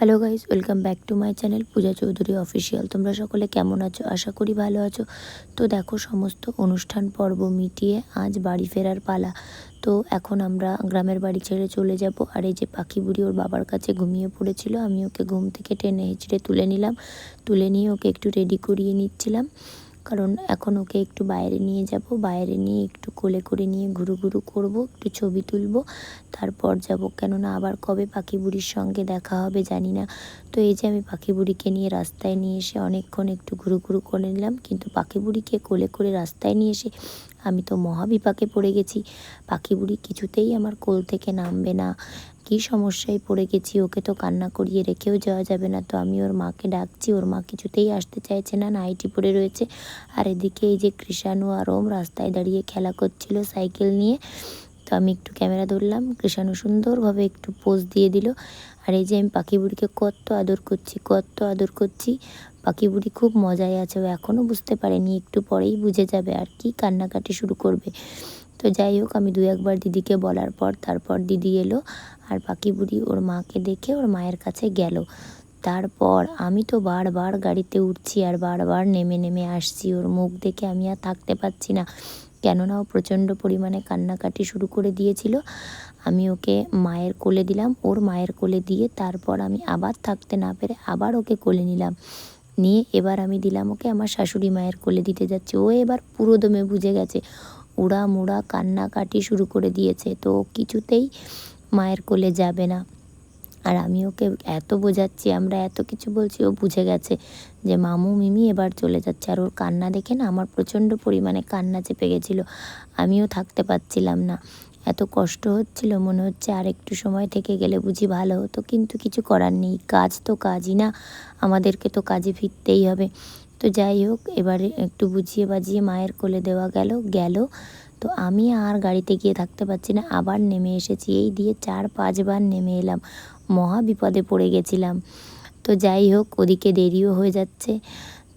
Hello guys welcome back to my channel Puja Chowdhury official তোমরা সকলে কেমন আছো? আশা করি ভালো আছো। তো দেখো, সমস্ত অনুষ্ঠান পর্ব মিটিয়ে আজ বাড়ি ফেরার পালা। তো এখন আমরা গ্রামের বাড়ি ছেড়ে চলে যাব। আর এই যে পাখি বুড়ি ওর বাবার কাছে ঘুমিয়ে পড়েছিল, আমি ওকে ঘুম থেকে টেনে হেঁচড়ে তুলে নিলাম। তুলে নিয়ে ওকে একটু রেডি করিয়ে নিচ্ছিলাম। কারণ এখন ওকে একটু বাইরে নিয়ে যাব। বাইরে নিয়ে একটু কোলে করে নিয়ে ঘুরু ঘুরু করব, একটু ছবি তুলব। তারপর যাব। কেননা আবার কবে পাখি বুড়ির সঙ্গে দেখা হবে জানি না। তো এই যে আমি পাখি বুড়িকে নিয়ে রাস্তায় নিয়ে এসে অনেকক্ষণ একটু ঘুরু ঘুরু করে নিলাম। কিন্তু পাখি বুড়িকে কোলে করে রাস্তায় নিয়ে এসে আমি তো মহাবিপাকে পড়ে গেছি। পাখি বুড়ি কিছুতেই আমার কোল থেকে নামবে না। কী সমস্যায় পড়ে গেছি, ওকে তো কান্না করিয়ে রেখেও যাওয়া যাবে না। তো আমি ওর মাকে ডাকছি, ওর মা কিছুতেই আসতে চাইছে না নাইটি পড়ে রয়েছে। আর এদিকে এই যে কৃষাণু আর ওম রাস্তায় দাঁড়িয়ে খেলা করছিল সাইকেল নিয়ে। তো আমি একটু ক্যামেরা ধরলাম, কৃষাণু সুন্দরভাবে একটু পোজ দিয়ে দিল। আর এই যে আমি পাখি বুড়িকে কত আদর করছি, কত আদর করছি। পাখি বুড়ি খুব মজায় আছে, ও এখনও বুঝতে পারেনি, একটু পরেই বুঝে যাবে আর কি কান্নাকাটি শুরু করবে। তো যাই হোক, আমি দু একবার দিদিকে বলার পর তারপর দিদি এলো আর পাখি বুড়ি ওর মাকে দেখে ওর মায়ের কাছে গেল। তারপর আমি তো বারবার গাড়িতে উঠছি আর বারবার নেমে নেমে আসছি। ওর মুখ দেখে আমি আর থাকতে পারছি না। কেননা ও প্রচণ্ড পরিমাণে কান্নাকাটি শুরু করে দিয়েছিল। আমি ওকে মায়ের কোলে দিলাম, ওর মায়ের কোলে দিয়ে তারপর আমি আবার থাকতে না পেরে আবার ওকে কোলে নিলাম। নিয়ে এবার আমি দিলাম ওকে আমার শাশুড়ি মায়ের কোলে দিতে যাচ্ছি। ও এবার পুরো দমে বুঝে গেছে। উড়া মুড়া কান্নাকাটি শুরু করে দিয়েছে। তো কিছুতেই মায়ের কোলে যাবে না। আর আমি ওকে এত বোঝাচ্ছি, আমরা এত কিছু বলছি, ও বুঝে গেছে যে মামু, মিমি এবার চলে যাচ্ছে। আর ওর কান্না দেখে না আমার প্রচণ্ড পরিমাণে কান্না চেপে গেছিল। আমিও থাকতে পারছিলাম না। এত কষ্ট হচ্ছিল, মনে হচ্ছে আর একটু সময় থেকে গেলে বুঝি ভালো হতো, কিন্তু কিছু করার নেই। কাজ তো কাজই না, আমাদেরকে তো কাজে ফিরতেই হবে। তো যাই হোক, এবারে একটু বুঝিয়ে বাজিয়ে মায়ের কোলে দেওয়া গেল গেল। তো আমি আর গাড়িতে গিয়ে থাকতে পারছি না, আবার নেমে এসেছি। এই দিয়ে চার পাঁচবার নেমে এলাম, মহা বিপদে পড়ে গেছিলাম। তো যাই হোক, ওদিকে দেরিও হয়ে যাচ্ছে।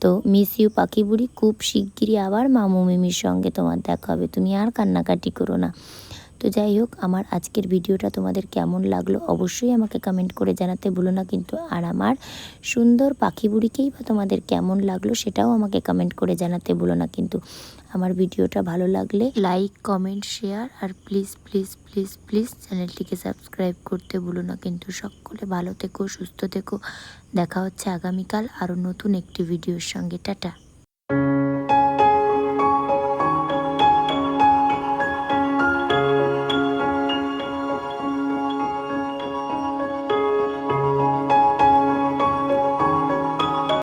তো মিস ইউ পাখি বুড়ি, খুব শিগগিরই আবার মামু মিমির সঙ্গে তোমার দেখা হবে। তুমি আর কান্নাকাটি করো না। তো যাই হোক, আমার আজকের ভিডিওটা তোমাদের কেমন লাগল অবশ্যই আমাকে কমেন্ট করে জানাতে ভুলো না। কিন্তু আর আমার সুন্দর পাখি বুড়িকেই বা তোমাদের কেমন লাগল সেটাও আমাকে কমেন্ট করে জানাতে ভুলো না। কিন্তু আমার ভিডিওটা ভালো লাগলে লাইক কমেন্ট শেয়ার আর প্লিজ প্লিজ প্লিজ প্লিজ চ্যানেলটিকে সাবস্ক্রাইব করতে ভুলো না। কিন্তু সকলে ভালো থেকো, সুস্থ থেকো। দেখা হচ্ছে আগামীকাল আরও নতুন একটি ভিডিওর সঙ্গে। টাটা।